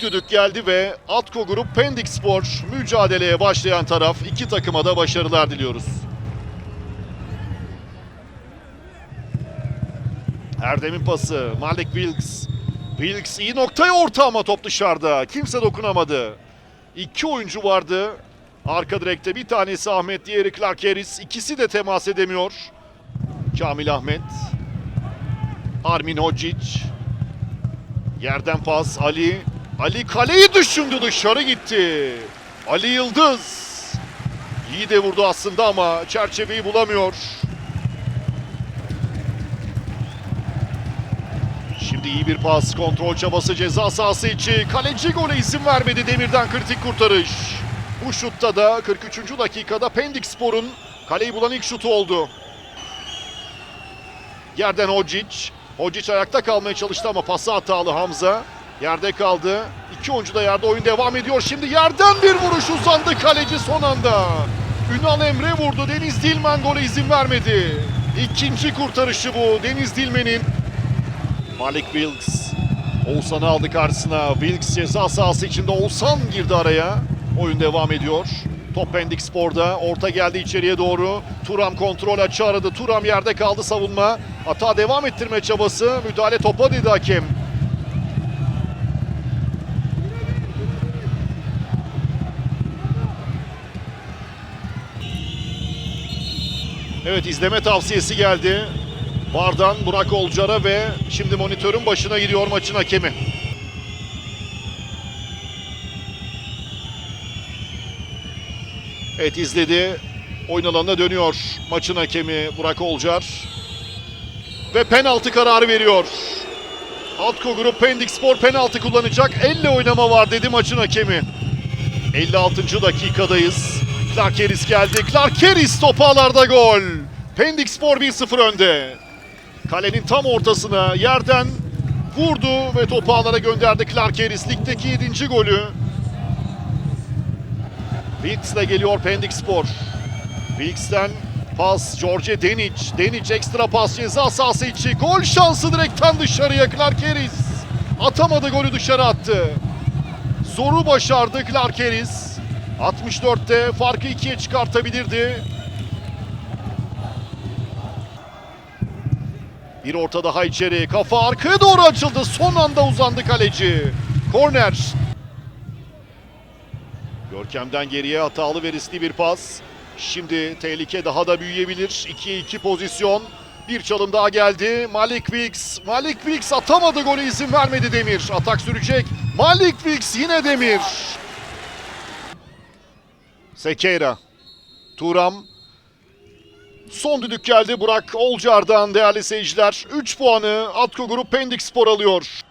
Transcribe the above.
düdük geldi ve Atko Grup Pendik Spor mücadeleye başlayan taraf iki takıma da başarılar diliyoruz. Erdem'in pası. Malik Wilks. Wilks iyi noktaya orta ama top dışarıda. Kimse dokunamadı. İki oyuncu vardı. Arka direkte bir tanesi Ahmet, diğeri Clark Harris. İkisi de temas edemiyor. Kamil Ahmet. Armin Hodzic. Yerden pas Ali. Ali kaleyi düşündü dışarı gitti. Ali Yıldız. İyi de vurdu aslında ama çerçeveyi bulamıyor. Şimdi iyi bir pas, kontrol çabası ceza sahası içi. Kaleci gole izin vermedi Demir'den kritik kurtarış. Bu şutta da 43. dakikada Pendik Spor'un kaleyi bulan ilk şutu oldu. Yerden Hodzic. Hodzic ayakta kalmaya çalıştı ama pası hatalı Hamza. Yerde kaldı. İki oyuncu da yerde oyun devam ediyor. Şimdi yerden bir vuruş uzandı kaleci son anda. Ünal Emre vurdu. Deniz Dilmen gole izin vermedi. İkinci kurtarışı bu Deniz Dilmen'in. Malik Wilks. Oğuzhan'ı aldı karşısına. Wilks ceza sahası içinde Oğuzhan girdi araya. Oyun devam ediyor. Top Pendik Spor'da. Orta geldi içeriye doğru. Turam kontrol açı aradı. Turam yerde kaldı savunma. Hata devam ettirme çabası. Müdahale topa dedi hakem. Evet izleme tavsiyesi geldi. Vardan Burak Olcar'a ve şimdi monitörün başına gidiyor maçın hakemi. Evet izledi. Oyun alanına dönüyor maçın hakemi Burak Olcar. Ve penaltı kararı veriyor. Altko Grup Pendik Spor penaltı kullanacak. Elle oynama var dedi maçın hakemi. 56. dakikadayız. Clark Harris geldi. Clark Harris topu ağlarda gol. Pendik Spor 1-0 önde. Kalenin tam ortasına yerden vurdu ve topu ağlara gönderdi Clark Harris. Ligdeki 7. golü. Wilks'le geliyor Pendik Spor. Wilks'ten pas George Denic. Denic ekstra pas ceza sahası içi. Gol şansı direkten dışarıya Clark Harris. Atamadı golü dışarı attı. Zoru başardı Clark Harris. 64'te farkı ikiye çıkartabilirdi. Bir orta daha içeri. Kafa arkaya doğru açıldı. Son anda uzandı kaleci. Korner. Görkem'den geriye hatalı ve riskli bir pas. Şimdi tehlike daha da büyüyebilir. 2-2 pozisyon. Bir çalım daha geldi. Malik Wilks. Malik Wilks atamadı golü izin vermedi Demir. Atak sürecek. Malik Wilks yine Demir. Sekeira. Turam. Son düdük geldi Burak Olcar'dan değerli seyirciler. 3 puanı Atko Grup Pendik Spor alıyor.